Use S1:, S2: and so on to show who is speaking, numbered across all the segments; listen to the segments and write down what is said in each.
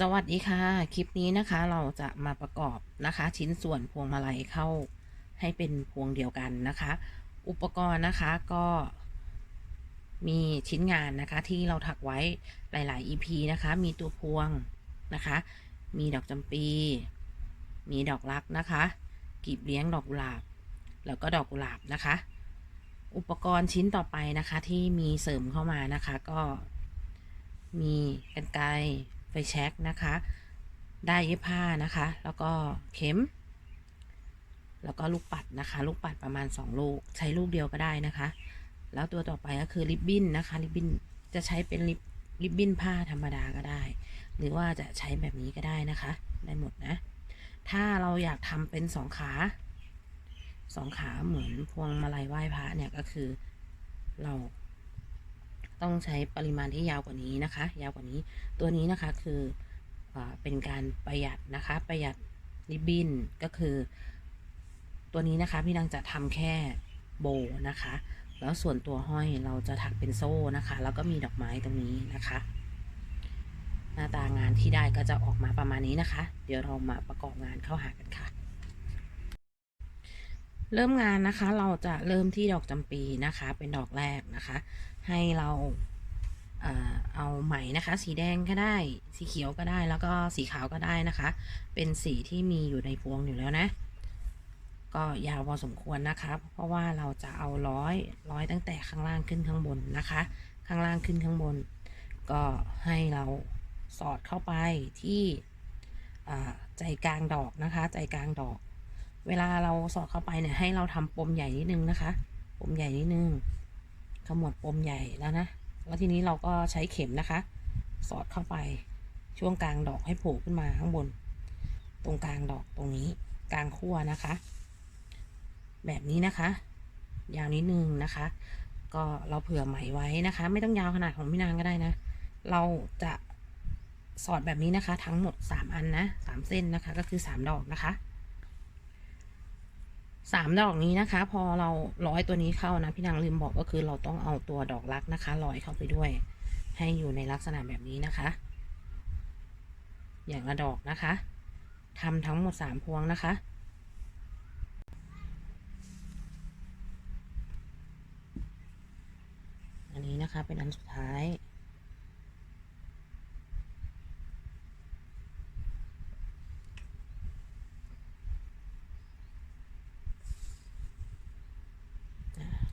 S1: สวัสดีค่ะ คลิปนี้นะคะเราจะมาประกอบนะคะ ชิ้นส่วนพวงมาลัยเข้าให้เป็นพวงเดียวกันนะคะ อุปกรณ์นะคะก็มีชิ้นงานนะคะที่เราถักไว้หลาย ๆ EP นะคะ มีตัวพวงนะคะ มีดอกจำปี มีดอกรักนะคะกีบเลี้ยงดอกกุหลาบ แล้วก็ดอกกุหลาบนะคะ อุปกรณ์ชิ้นต่อไปนะคะที่มีเสริมเข้ามานะคะ ก็มีกรรไกร ไฟแช็กนะคะ ได้เย็บผ้านะคะ แล้วก็เข็ม แล้วก็ลูกปัดนะคะ ลูกปัดประมาณ 2 ลูก ใช้ลูกเดียวก็ได้นะคะ แล้วตัวต่อไปก็คือริบบิ้นนะคะ ริบบิ้นจะใช้เป็นริบริบบิ้นผ้าธรรมดาก็ได้ หรือว่าจะใช้แบบนี้ก็ได้นะคะ ได้หมดนะ ถ้าเราอยากทำเป็นสองขาสองขาเหมือนพวงมาลัยไหว้พระเนี่ยก็คือเรา ต้องใช้ปริมาณที่ยาวกว่านี้นะคะ ยาวกว่านี้ ตัวนี้นะคะคืออเป็นการประหยัดนะคะ ประหยัดริบบิ้นก็คือ ตัวนี้นะคะพี่นางจะทำแค่โบนะคะ แล้วส่วนตัวห้อยเราจะถักเป็นโซ่นะคะ แล้วก็มีดอกไม้ตรงนี้นะคะ หน้าตางานที่ได้ก็จะออกมาประมาณนี้นะคะ เดี๋ยวเรามาประกอบงานเข้าหากันค่ะเริ่มงานนะคะเราจะเริ่มที่ดอกจำปีนะคะ เป็นดอกแรกนะคะ ให้เราเอาไหมนะคะ สีแดงก็ได้ สีเขียวก็ได้แล้วก็สีขาวก็ได้นะคะ เป็นสีที่มีอยู่ในพวงอยู่แล้วนะ ก็ยาวพอสมควรนะคะเพราะว่าเราจะเอาร้อยร้อยตั้งแต่ข้างล่างขึ้นข้างบนนะคะ ข้างล่างขึ้นข้างบน ก็ให้เราสอดเข้าไปที่ใจกลางดอกนะคะ ใจกลางดอก เวลาเราสอดเข้าไปเนี่ยให้เราทำปมใหญ่นิดนึงนะคะ ปมใหญ่นิดนึง ขมวดปมใหญ่แล้วนะ แล้วทีนี้เราก็ใช้เข็มนะคะ สอดเข้าไปช่วงกลางดอกให้โผล่ขึ้นมาข้างบน ตรงกลางดอกตรงนี้กลางขั้วนะคะ แบบนี้นะคะ ยาวนิดนึงนะคะ ก็เราเผื่อไหมไว้นะคะ ไม่ต้องยาวขนาดของพี่นางก็ได้นะ เราจะสอดแบบนี้นะคะ ทั้งหมด 3 อันนะสามเส้นนะคะ ก็คือ 3 ดอกนะคะ สามดอกนี้นะคะ พอเราร้อยตัวนี้เข้านะพี่นางลืมบอกก็คือเราต้องเอาตัวดอกรักนะคะร้อยเข้าไปด้วย ให้อยู่ในลักษณะแบบนี้นะคะ อย่างละดอกนะคะทำทั้งหมดสามพวงนะคะอันนี้นะคะเป็นอันสุดท้าย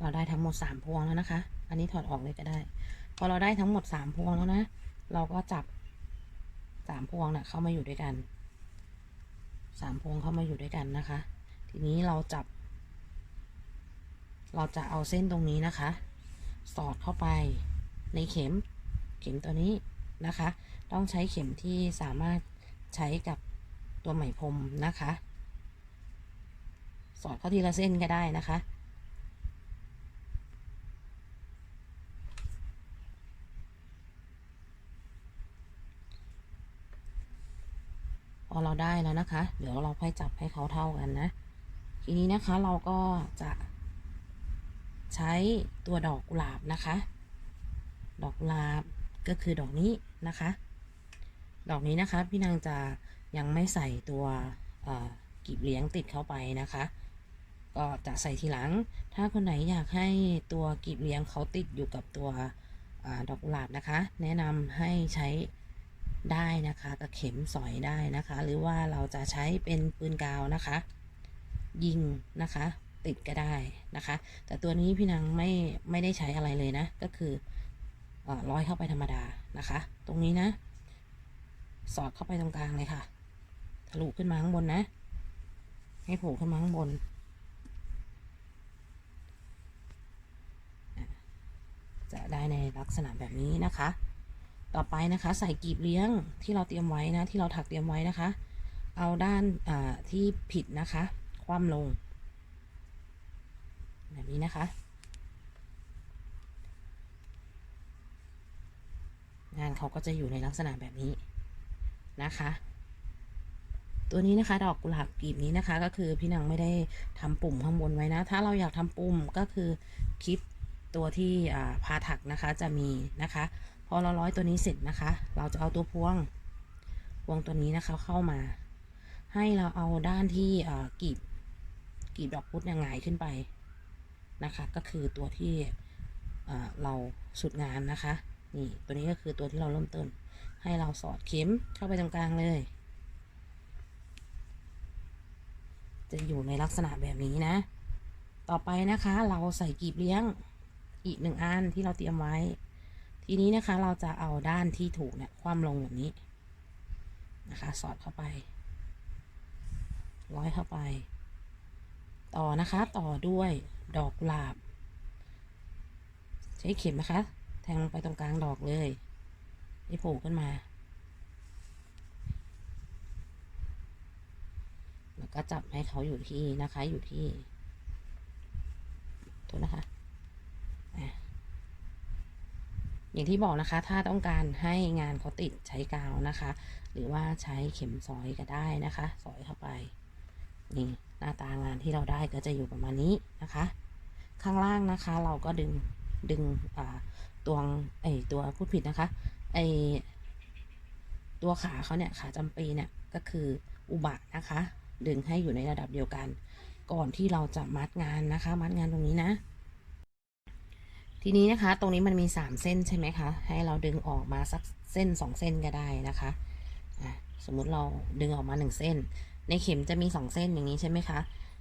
S1: เราได้ทั้งหมดสามพวงแล้วนะคะ อันนี้ถอดออกเลยก็ได้ พอเราได้ทั้งหมดสามพวงแล้วนะ เราก็จับสามพวงนะ่ะเข้ามาอยู่ด้วยกันสามพวงเข้ามาอยู่ด้วยกันนะคะ ทีนี้เราจับ เราจะเอาเส้นตรงนี้นะคะ สอดเข้าไปในเข็ม เข็มตัวนี้นะคะ ต้องใช้เข็มที่สามารถใช้กับตัวไหมพรมนะคะ สอดเข้าทีละเส้นก็ได้นะคะ พอเราได้แล้วนะคะ เดี๋ยวเราค่อยจับให้เขาเท่ากันนะ ทีนี้นะคะเราก็จะ ใช้ตัวดอกกุหลาบนะคะ ดอกกุหลาบก็คือดอกนี้นะคะ ดอกนี้นะคะพี่นางจะยังไม่ใส่ตัวกีบเลี้ยงติดเข้าไปนะคะ ก็จะใส่ทีหลัง ถ้าคนไหนอยากให้ตัวกีบเลี้ยงเขาติดอยู่กับตัวอดอกกุหลาบนะคะ แนะนำให้ใช้ ได้นะคะกับเข็มสอยได้นะคะ หรือว่าเราจะใช้เป็นปืนกาวนะคะ ยิงนะคะ ติดก็ได้นะคะ แต่ตัวนี้พี่นางไม่ไม่ได้ใช้อะไรเลยนะ ก็คืออร้อยเข้าไปธรรมดานะคะ ตรงนี้นะ สอดเข้าไปตรงกลางเลยค่ะทะลุขึ้นมาข้างบนนะ ให้โผล่ขึ้นมาข้างบนจะได้ในลักษณะแบบนี้นะคะ ต่อไปนะคะ ใส่กีบเลี้ยงที่เราเตรียมไว้นะที่เราถักเตรียมไว้นะคะ เอาด้านาที่ผิดนะคะ คว่ำลง แบบนี้นะคะงานเขาก็จะอยู่ในลักษณะแบบนี้นะคะ ตัวนี้นะคะ ดอกกุหลาบกลีบนี้นะคะ ก็คือพี่นางไม่ได้ทำปุ่มข้างบนไว้นะ ถ้าเราอยากทำปุ่มก็คือคลิปตัวที่พาถักนะคะจะมีนะคะ พอเราร้อยตัวนี้เสร็จนะคะ เราจะเอาตัวพวงพวงตัวนี้นะคะเข้ามา ให้เราเอาด้านที่เอ่อกีบกีบดอกพุธเนี่ยหงายขึ้นไปนะคะ ก็คือตัวที่เอ่อเราสุดงานนะคะนี่ตัวนี้ก็คือตัวที่เราเริ่มต้น ให้เราสอดเข็มเข้าไปตรงกลางเลย จะอยู่ในลักษณะแบบนี้นะ ต่อไปนะคะเราใส่กีบเลี้ยงอีกหนึ่งอันที่เราเตรียมไว้ ทีนี้นะคะเราจะเอาด้านที่ถูกเนี่ยคว่ำลงแบบนี้นะคะ สอดเข้าไป ร้อยเข้าไป ต่อนะคะต่อด้วยดอกกุหลาบ ใช้เข็มนะคะ แทงลงไปตรงกลางดอกเลยให้โผล่ขึ้นมา แล้วก็จับให้เขาอยู่ที่นะคะอยู่ที่โทษนะคะ อย่างที่บอกนะคะ ถ้าต้องการให้งานเขาติดใช้กาวนะคะ หรือว่าใช้เข็มซอยก็ได้นะคะซอยเข้าไป นี่หน้าตางานที่เราได้ก็จะอยู่ประมาณนี้นะคะ ข้างล่างนะคะ เราก็ดึงดึงอ่าตัวไอตัวพูดผิดนะคะไอตัวขาเขาเนี่ยขาจำปีเนี่ยก็คืออุบะนะคะ ดึงให้อยู่ในระดับเดียวกัน ก่อนที่เราจะมัดงานนะคะ มัดงานตรงนี้นะ ทีนี้นะคะ ตรงนี้มันมีสามเส้นใช่ไหมคะ ให้เราดึงออกมาสักเส้นสองเส้นก็ได้นะคะสมมุติเราดึงออกมาหนึ่งเส้น ในเข็มจะมีสองเส้นอย่างนี้ใช่ไหมคะ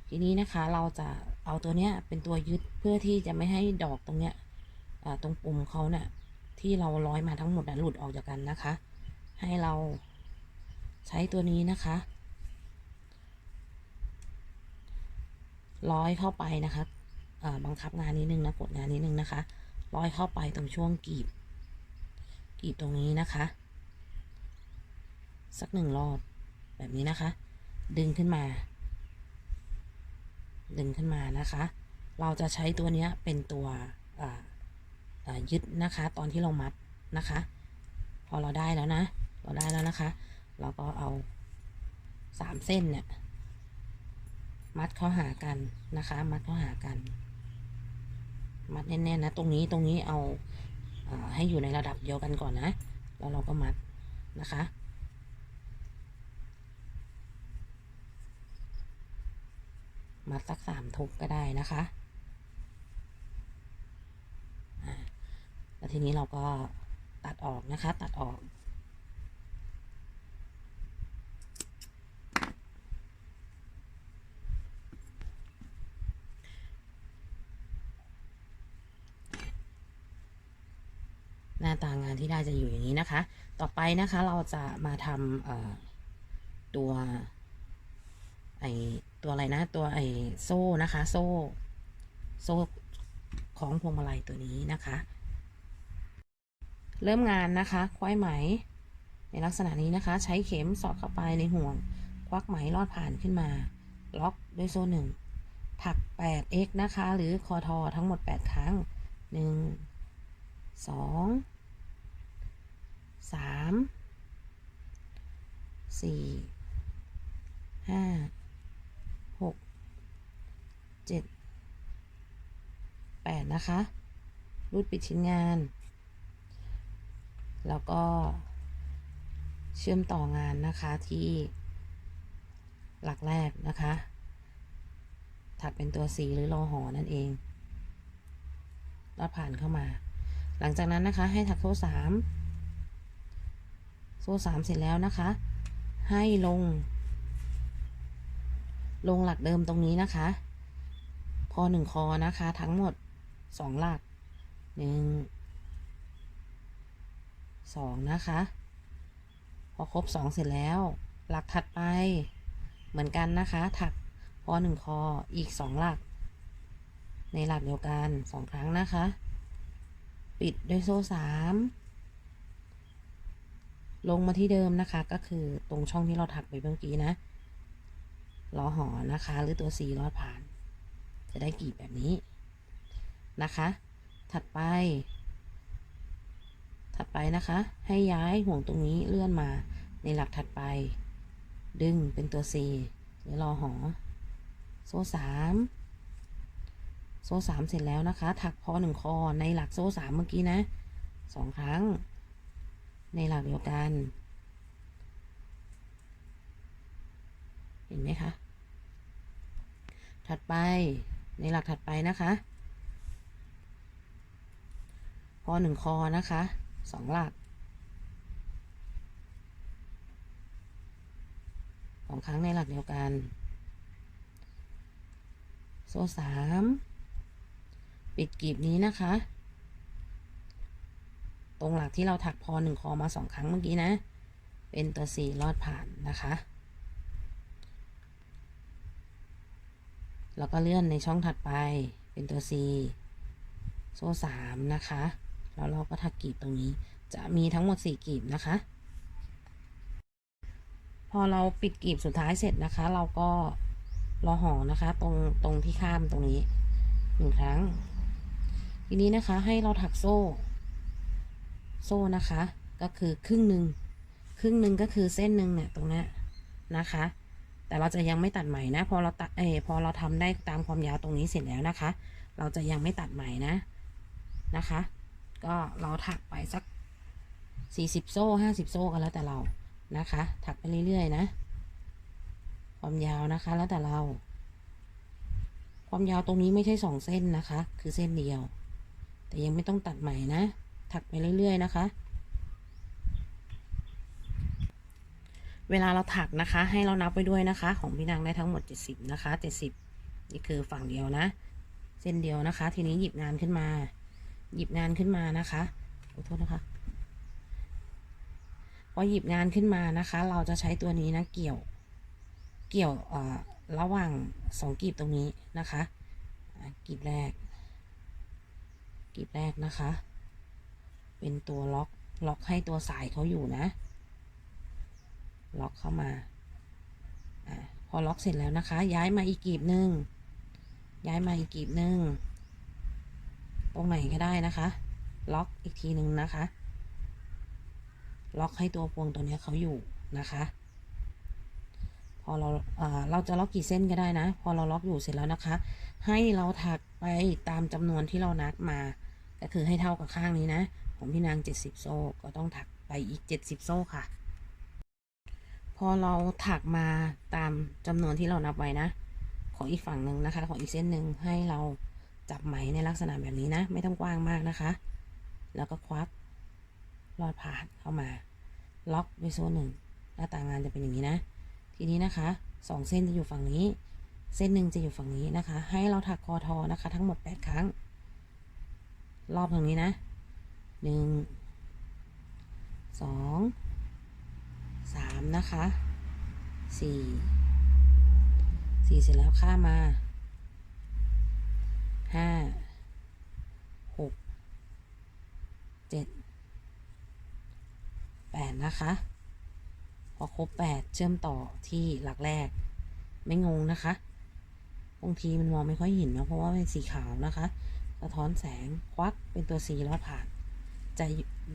S1: ทีนี้นะคะเราจะเอาตัวเนี้ยเป็นตัวยึดเพื่อที่จะไม่ให้ดอกตรงเนี้ยตรงปุ่มเขาเนี่ยที่เราร้อยมาทั้งหมดนะหลุดออกจากกันนะคะ ให้เราใช้ตัวนี้นะคะ ร้อยเข้าไปนะคะ บังคับงานนิดนึงนะกดงานนิดนึงนะคะ ร้อยเข้าไปตรงช่วงกีบ กีบตรงนี้นะคะ สักหนึ่งรอบแบบนี้นะคะ ดึงขึ้นมา ดึงขึ้นมานะคะ เราจะใช้ตัวนี้เป็นตัวยึดนะคะ ตอนที่เรามัดนะคะ พอเราได้แล้วนะ เราได้แล้วนะคะ เราก็เอาสามเส้นเนี่ยมัดเข้าหากันนะคะ มัดเข้าหากัน มัดแน่นๆนะ ตรงนี้ตรงนี้เอาอาให้อยู่ในระดับเดียวกันก่อนนะ แล้วเราก็มัดนะคะมัดสักสามทุกก็ได้นะคะแล้วทีนี้เราก็ตัดออกนะคะ ตัดออก หน้าตางานที่ได้จะอยู่อย่างนี้นะคะ ต่อไปนะคะเราจะมาทำตัวไอตัวอะไรนะ ตัวไอโซ่นะคะ โซ่ โซ่ของพวงมาลัยตัวนี้นะคะ เริ่มงานนะคะคว้ายไหม ในลักษณะนี้นะคะ ใช้เข็มสอดเข้าไปในห่วง ควักไหมลอดผ่านขึ้นมา ล็อกด้วยโซ่หนึ่งถัก 8x นะคะ หรือคอทอทั้งหมด 8 ครั้ง 1 2 3 4ห้าหกเจ็ดแปดนะคะ รูดปิดชิ้นงาน แล้วก็เชื่อมต่องานนะคะที่หลักแรกนะคะ ถักเป็นตัวสีหรือรอหอนั่นเองลอดผ่านเข้ามา หลังจากนั้นนะคะให้ถักโซ่สาม โซ่สามเสร็จแล้วนะคะ ให้ลง ลงหลักเดิมตรงนี้นะคะ พอหนึ่งคอนะคะ ทั้งหมดสองหลักหนึ่งสองนะคะ พอครบสองเสร็จแล้ว หลักถัดไปเหมือนกันนะคะ ถักพอหนึ่งคออีกสองหลัก ในหลักเดียวกันสองครั้งนะคะ ปิดด้วยโซ่สาม ลงมาที่เดิมนะคะ ก็คือตรงช่องที่เราถักไปเมื่อกี้นะล้อหอนะคะ หรือตัวสีลอดผ่าน จะได้กรีบแบบนี้นะคะ ถัดไป ถัดไปนะคะ ให้ย้ายห่วงตรงนี้เลื่อนมาในหลักถัดไป ดึงเป็นตัว C หรือรอหอ โซ่สามโซ่สามเสร็จแล้วนะคะ ถักพอหนึ่งคอในหลักโซ่สามเมื่อกี้นะสองครั้ง ในหลักเดียวกัน เห็นไหมคะ ถัดไปในหลักถัดไปนะคะพอหนึ่งคอนะคะสองหลักสองครั้งในหลักเดียวกัน โซ่สามปิดกลีบนี้นะคะ ตรงหลักที่เราถักพอหนึ่งคอมาสองครั้งเมื่อกี้นะ เป็นตัวสี่ลอดผ่านนะคะ แล้วก็เลื่อนในช่องถัดไปเป็นตัว C โซ่สามนะคะ แล้วเราก็ถักกลีบตรงนี้ จะมีทั้งหมดสี่กลีบนะคะ พอเราปิดกลีบสุดท้ายเสร็จนะคะ เราก็รอห่อนะคะ ตรงตรงที่ข้ามตรงนี้หนึ่งครั้ง ทีนี้นะคะให้เราถักโซ่ โซ่นะคะ ก็คือครึ่งหนึ่งครึ่งหนึ่งก็คือเส้นหนึ่งเนี่ยตรงนี้นะคะ แต่เราจะยังไม่ตัดใหม่นะพอเราตัดเออพอเราทำได้ตามความยาวตรงนี้เสร็จแล้วนะคะ เราจะยังไม่ตัดใหม่นะนะคะ ก็เราถักไปสักสี่สิบโซ่ห้าสิบโซ่กันแล้วแต่เรานะคะ ถักไปเรื่อยๆนะ ความยาวนะคะแล้วแต่เรา ความยาวตรงนี้ไม่ใช่สองเส้นนะคะ คือเส้นเดียว แต่ยังไม่ต้องตัดใหม่นะ ถักไปเรื่อย ๆ นะคะ เวลาเราถักนะคะ ให้เรานับไปด้วยนะคะ ของพี่นางได้ทั้งหมด 70 นะคะ 70 นี่คือฝั่งเดียวนะ เส้นเดียวนะคะ ทีนี้หยิบงานขึ้นมา หยิบงานขึ้นมานะคะขอโทษนะคะพอหยิบงานขึ้นมานะคะ เราจะใช้ตัวนี้นะเกี่ยว เกี่ยวระหว่างสองกลีบตรงนี้นะคะอะกลีบแรกกลีบแรกนะคะ เป็นตัวล็อก ล็อกให้ตัวสายเขาอยู่นะ ล็อกเข้ามาอาพอล็อกเสร็จแล้วนะคะ ย้ายมาอีกกลีบหนึ่ง ย้ายมาอีกกลีบหนึ่ง ตรงไหนก็ได้นะคะ ล็อกอีกทีหนึ่งนะคะ ล็อกให้ตัวพวงตัวนี้เขาอยู่นะคะ พอเราเอ่อเราจะล็อกกี่เส้นก็ได้นะ พอเราล็อกอยู่เสร็จแล้วนะคะ ให้เราถักไปตามจำนวนที่เรานัดมา ก็คือให้เท่ากับข้างนี้นะ ของพี่นาง 70 โซ่ก็ต้องถักไปอีก 70 โซ่ค่ะ พอเราถักมาตามจำนวนที่เรานับไว้นะ ของอีกฝั่งหนึ่งนะคะ ของอีกเส้นหนึ่งให้เราจับไหมในลักษณะแบบนี้นะ ไม่ต้องกว้างมากนะคะ แล้วก็ควักลอดผ่านเข้ามา ล็อกไว้โซ่หนึ่งหน้าตางานจะเป็นอย่างนี้นะ ทีนี้นะคะสองเส้นจะอยู่ฝั่งนี้ เส้นหนึ่งจะอยู่ฝั่งนี้นะคะ ให้เราถักคอทอนะคะ ทั้งหมด 8 ครั้ง รอบตรงนี้นะ หนึ่งสองสามนะคะสี่สี่เสร็จแล้วข้ามาห้าหกเจ็ดแปดนะคะ พอครบแปดเชื่อมต่อที่หลักแรก ไม่งงนะคะบางทีมันมองไม่ค่อยเห็นเนอะเพราะว่าเป็นสีขาวนะคะ สะท้อนแสงควักเป็นตัวสีลอดผ่าน จะ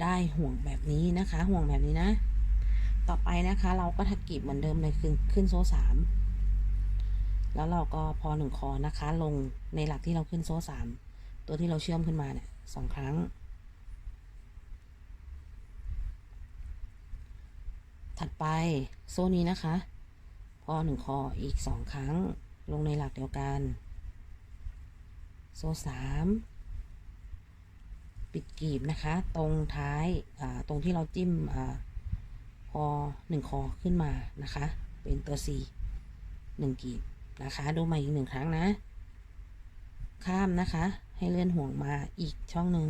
S1: ได้ห่วงแบบนี้นะคะ ห่วงแบบนี้นะ ต่อไปนะคะเราก็ถักกีบเหมือนเดิมเลยคือขึ้นโซ่สามแล้วเราก็พอหนึ่งคอนะคะ ลงในหลักที่เราขึ้นโซ่สามตัวที่เราเชื่อมขึ้นมาเนี่ยสองครั้ง ถัดไปโซ่นี้นะคะ พอหนึ่งคออีกสองครั้ง ลงในหลักเดียวกัน โซ่สาม ปิดกีบนะคะ ตรงท้ายตรงที่เราจิ้มอาพอหนึ่งคอขึ้นมานะคะ เป็นตัว C หนึ่งกีบนะคะ ดูใหม่อีกหนึ่งครั้งนะ ข้ามนะคะ ให้เลื่อนห่วงมาอีกช่องหนึ่ง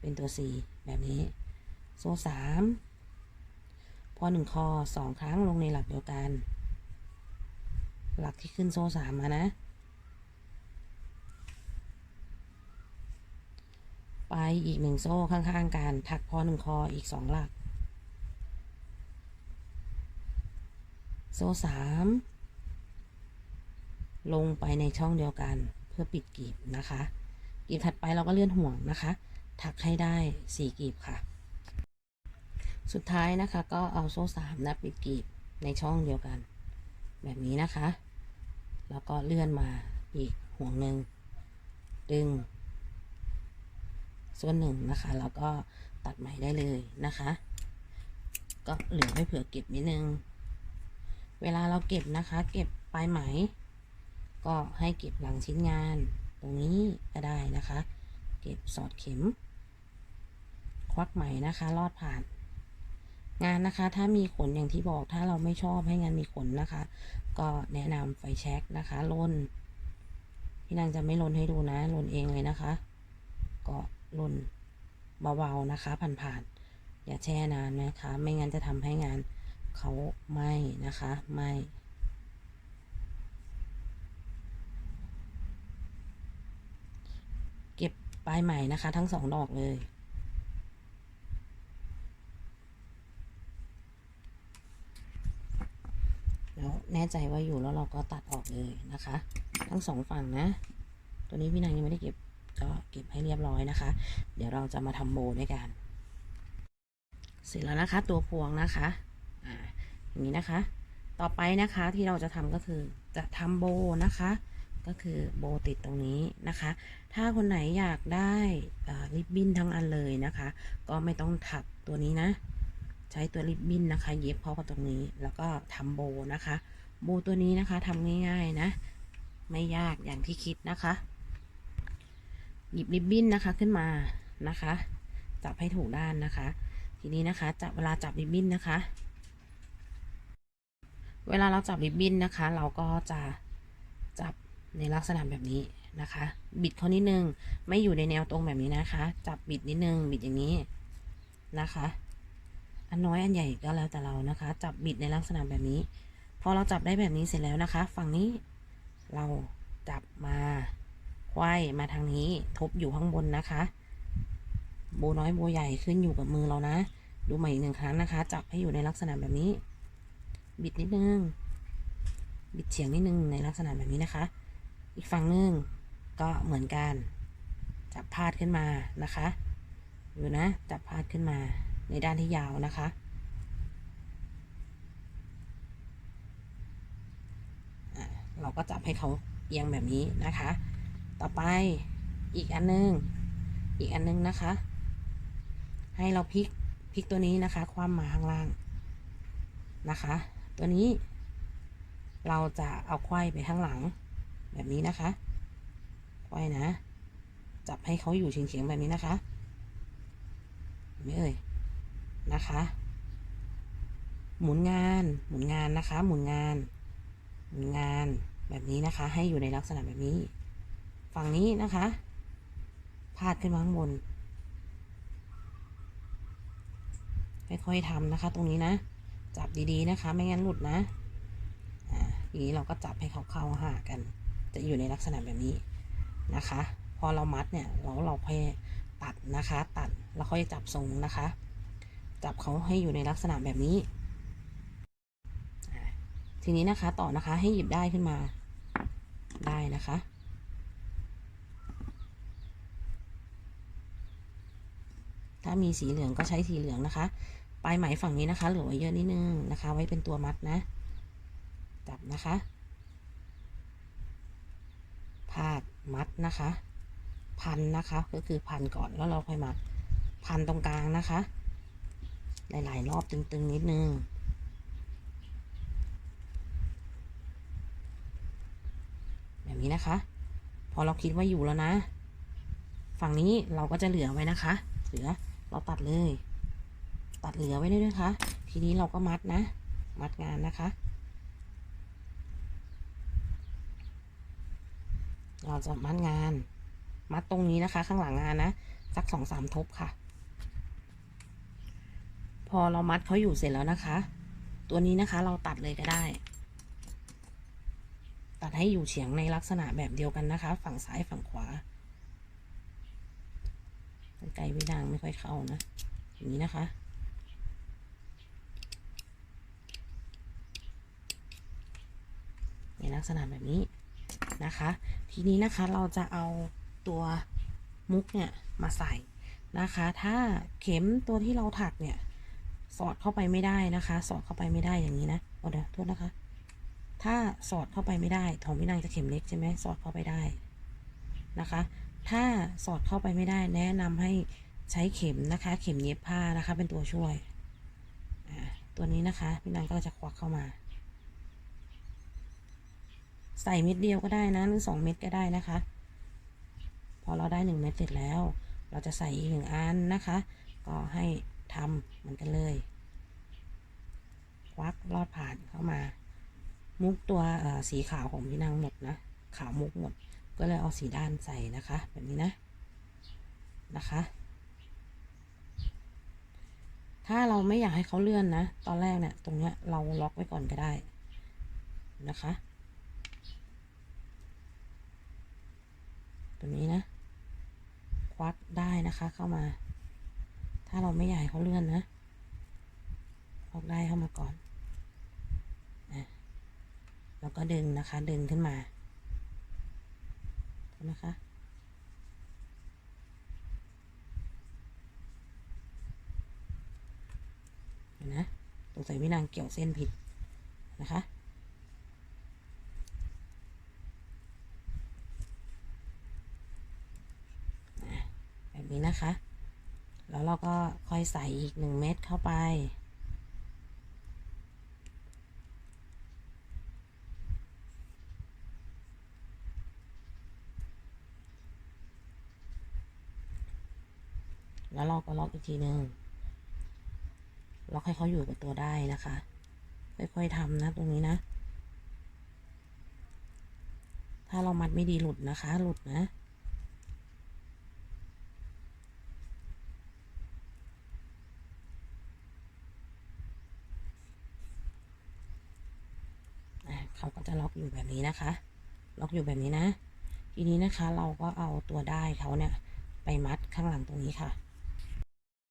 S1: เป็นตัว C แบบนี้ โซ่สามพอหนึ่งคอสองครั้งลงในหลักเดียวกัน หลักที่ขึ้นโซ่สามมานะ ไปอีกหนึ่งโซ่ข้างๆกันถักพอหนึ่งคออีกสองหลัก โซ่สามลงไปในช่องเดียวกันเพื่อปิดกลีบนะคะกลีบถัดไปเราก็เลื่อนห่วงนะคะ ถักให้ได้สี่กลีบค่ะ สุดท้ายนะคะก็เอาโซ่สามนะปิดกลีบในช่องเดียวกัน แบบนี้นะคะ แล้วก็เลื่อนมาอีกห่วงหนึ่งดึง ส่วนหนึ่งนะคะ แล้วก็ตัดไหมได้เลยนะคะ ก็เหลือไว้เผื่อเก็บนิดนึง เวลาเราเก็บนะคะ เก็บปลายไหม ก็ให้เก็บหลังชิ้นงาน ตรงนี้ก็ได้นะคะ เก็บสอดเข็ม ควักไหมนะคะ ลอดผ่าน งานนะคะ ถ้ามีขนอย่างที่บอกถ้าเราไม่ชอบให้งานมีขนนะคะ ก็แนะนำไฟแช็กนะคะลนพี่นางจะไม่ลนให้ดูนะลนเองเลยนะคะ ก็ ลนเบาๆนะคะ ผ่านๆ อย่าแช่นานนะคะ ไม่งั้นจะทำให้งานเขาไหม้นะคะไหม้เก็บปลายใหม่นะคะ ทั้งสองดอกเลยแล้วแน่ใจว่าอยู่แล้วเราก็ตัดออกเลยนะคะ ทั้งสองฝั่งนะ ตัวนี้พี่นางยังไม่ได้เก็บ ก็เก็บให้เรียบร้อยนะคะ เดี๋ยวเราจะมาทำโบด้วยกัน เสร็จแล้วนะคะ ตัวพวงนะคะอ่าอย่างนี้นะคะ ต่อไปนะคะที่เราจะทำก็คือจะทำโบนะคะ ก็คือโบติดตรงนี้นะคะ ถ้าคนไหนอยากได้ริบบิ้นทั้งอันเลยนะคะ ก็ไม่ต้องถักตัวนี้นะ ใช้ตัวริบบิ้นนะคะ เย็บเข้ากับตรงนี้แล้วก็ทำโบนะคะ โบตัวนี้นะคะทำง่ายๆนะ ไม่ยากอย่างที่คิดนะคะ หยิบริบบิ้นนะคะขึ้นมานะคะ จับให้ถูกด้านนะคะ ทีนี้นะคะ จับเวลาจับริบบิ้นนะคะ เวลาเราจับริบบิ้นนะคะ เราก็จะจับในลักษณะแบบนี้นะคะ บิดเขานิดนึง ไม่อยู่ในแนวตรงแบบนี้นะคะ จับบิดนิดนึง บิดอย่างนี้นะคะ อันน้อยอันใหญ่ก็แล้วแต่เรานะคะ จับบิดในลักษณะแบบนี้ พอเราจับได้แบบนี้เสร็จแล้วนะคะ ฝั่งนี้เราจับมา ว่ายมาทางนี้ทบอยู่ข้างบนนะคะ โบน้อยโบใหญ่ขึ้นอยู่กับมือเรานะ ดูใหม่อีกหนึ่งครั้งนะคะ จับให้อยู่ในลักษณะแบบนี้ บิดนิดนึง บิดเฉียงนิดนึงในลักษณะแบบนี้นะคะ อีกฝั่งนึงก็เหมือนกัน จับพาดขึ้นมานะคะอยู่นะ จับพาดขึ้นมาในด้านที่ยาวนะคะ เราก็จับให้เขาเอียงแบบนี้นะคะ ต่อไปอีกอันนึง อีกอันนึงนะคะ ให้เราพลิกพลิกตัวนี้นะคะ คว่ำมาข้างล่างนะคะ ตัวนี้ เราจะเอาไขว้ไปข้างหลัง แบบนี้นะคะไขว้นะ จับให้เขาอยู่เฉียงๆแบบนี้นะคะเห็นไหม่เอ่ยนะคะ หมุนงาน หมุนงานนะคะ หมุนงาน หมุนงานแบบนี้นะคะ ให้อยู่ในลักษณะแบบนี้ ฝั่งนี้นะคะพาดขึ้นมาข้างบน ค่อยๆทำนะคะ ตรงนี้นะ จับดีๆนะคะ ไม่งั้นหลุดนะอ่าทีนี้เราก็จับให้เขาเข้าหากัน จะอยู่ในลักษณะแบบนี้นะคะ พอเรามัดเนี่ยเราเราค่อยตัดนะคะ ตัดแล้วค่อยจับทรงนะคะ จับเขาให้อยู่ในลักษณะแบบนี้ทีนี้นะคะต่อนะคะให้หยิบได้ขึ้นมาได้นะคะ ถ้ามีสีเหลืองก็ใช้สีเหลืองนะคะ ปลายไหมฝั่งนี้นะคะ เหลือไว้เยอะนิดนึงนะคะ ไว้เป็นตัวมัดนะ จับนะคะ พาดมัดนะคะ พันนะคะ ก็คือพันก่อนแล้วเราค่อยมาพันตรงกลางนะคะ หลาย ๆ รอบตึง ๆ นิดนึงแบบนี้นะคะ พอเราคิดว่าอยู่แล้วนะ ฝั่งนี้เราก็จะเหลือไว้นะคะ เหลือ เราตัดเลย ตัดเหลือไว้ด้วยนะคะ ทีนี้เราก็มัดนะ มัดงานนะคะ เราจะมัดงาน มัดตรงนี้นะคะ ข้างหลังงานนะ สักสองสามทบค่ะ พอเรามัดเขาอยู่เสร็จแล้วนะคะ ตัวนี้นะคะเราตัดเลยก็ได้ ตัดให้อยู่เฉียงในลักษณะแบบเดียวกันนะคะ ฝั่งซ้ายฝั่งขวา ไกลไม่ดังไม่ค่อยเข้านะ อย่างนี้นะคะ ในลักษณะแบบนี้นะคะ ทีนี้นะคะเราจะเอาตัวมุกเนี่ยมาใส่นะคะ ถ้าเข็มตัวที่เราถักเนี่ยสอดเข้าไปไม่ได้นะคะ สอดเข้าไปไม่ได้อย่างนี้นะเอาเดี๋ยวโทษนะคะ ถ้าสอดเข้าไปไม่ได้ถองพี่นางจะเข็มเล็กใช่ไหมสอดเข้าไปได้นะคะ ถ้าสอดเข้าไปไม่ได้แนะนำให้ใช้เข็มนะคะ เข็มเย็บผ้านะคะ เป็นตัวช่วยตัวนี้นะคะ พี่นางก็จะควักเข้ามา ใส่เม็ดเดียวก็ได้นะ หรือสองเม็ดก็ได้นะคะ พอเราได้หนึ่งเม็ดเสร็จแล้ว เราจะใส่อีกหนึ่งอันนะคะ ก็ให้ทำเหมือนกันเลย ควักลอดผ่านเข้ามา มุกตัวสีขาวของพี่นางหมดนะ ขาวมุกหมด ก็เลยเอาสีด้านใส่นะคะ แบบนี้นะนะคะ ถ้าเราไม่อยากให้เขาเลื่อนนะ ตอนแรกเนี่ยตรงเนี้ยเราล็อกไว้ก่อนก็ได้นะคะตัวนี้นะ ควักได้นะคะเข้ามา ถ้าเราไม่อยากให้เขาเลื่อนนะควักได้เข้ามาก่อนอะแล้วก็ดึงนะคะ ดึงขึ้นมา นะคะ เห็นนะตรงใส่วินางเกี่ยวเส้นผิดนะคะ แบบนี้นะคะ แล้วเราก็ค่อยใส่อีกหนึ่งเม็ดเข้าไป แล้วเรา ก็ล็อกอีกทีหนึ่งล็อกให้เขาอยู่กับตัวได้นะคะ ค่อยๆทำนะตรงนี้นะ ถ้าเรามัดไม่ดีหลุดนะคะ หลุดนะอะเขาก็จะล็อกอยู่แบบนี้นะคะ ล็อกอยู่แบบนี้นะ ทีนี้นะคะเราก็เอาตัวได้เขาเนี่ย ไปมัดข้างหลังตรงนี้ค่ะ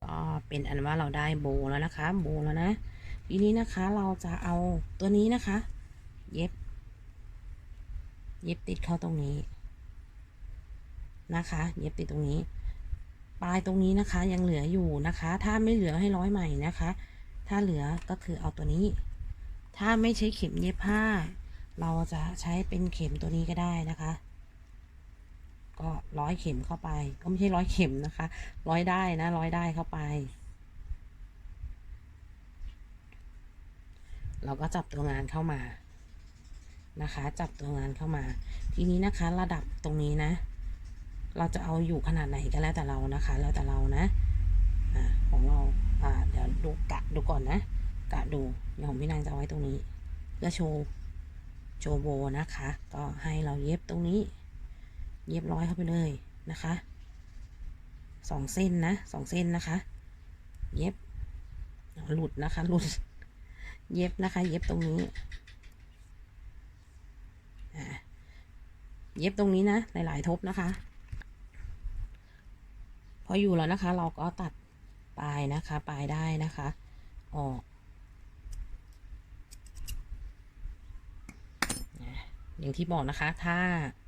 S1: ก็เป็นอันว่าเราได้โบแล้วนะคะโบแล้วนะทีนี้นะคะเราจะเอาตัวนี้นะคะ เย็บ เย็บติดเข้าตรงนี้นะคะ เย็บติดตรงนี้ ปลายตรงนี้นะคะ ยังเหลืออยู่นะคะ ถ้าไม่เหลือให้ร้อยใหม่นะคะ ถ้าเหลือก็คือเอาตัวนี้ ถ้าไม่ใช้เข็มเย็บผ้า เราจะใช้เป็นเข็มตัวนี้ก็ได้นะคะ ก็ร้อยเข็มเข้าไป ก็ไม่ใช่ร้อยเข็มนะคะ ร้อยได้นะ ร้อยได้เข้าไป เราก็จับตัวงานเข้ามานะคะ จับตัวงานเข้ามา ทีนี้นะคะระดับตรงนี้นะ เราจะเอาอยู่ขนาดไหนก็แล้วแต่เรานะคะ แล้วแต่เรานะอ่าของเราอ่าเดี๋ยวดูกะดูก่อนนะกะดูอย่างของพี่นางจะไว้ตรงนี้เพื่อโชว์โชว์โบนะคะ ก็ให้เราเย็บตรงนี้ เย็บร้อยเข้าไปเลยนะคะสองเส้นนะสองเส้นนะคะ เย็บหลุดนะคะหลุด เย็บนะคะ เย็บตรงนี้เย็บตรงนี้นะ หลาย ๆ ทบนะคะ พออยู่แล้วนะคะ เราก็ตัดปลายนะคะปลายได้นะคะ ออกอย่างที่บอกนะคะ ถ้า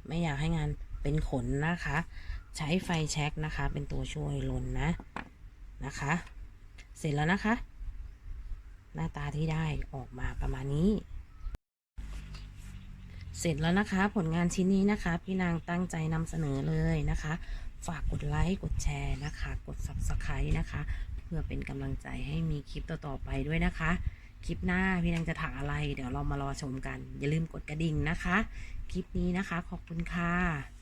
S1: ไม่อยากให้งาน เป็นขนนะคะ ใช้ไฟแช็กนะคะ เป็นตัวช่วยลนนะนะคะ เสร็จแล้วนะคะ หน้าตาที่ได้ออกมาประมาณนี้ เสร็จแล้วนะคะ ผลงานชิ้นนี้นะคะ พี่นางตั้งใจนำเสนอเลยนะคะ ฝากกดไลค์กดแชร์นะคะ กด subscribe นะคะ เพื่อเป็นกำลังใจให้มีคลิปต่อๆไปด้วยนะคะคลิปหน้าพี่นางจะถักอะไร เดี๋ยวเรามารอชมกัน อย่าลืมกดกระดิ่งนะคะ คลิปนี้นะคะ ขอบคุณค่ะ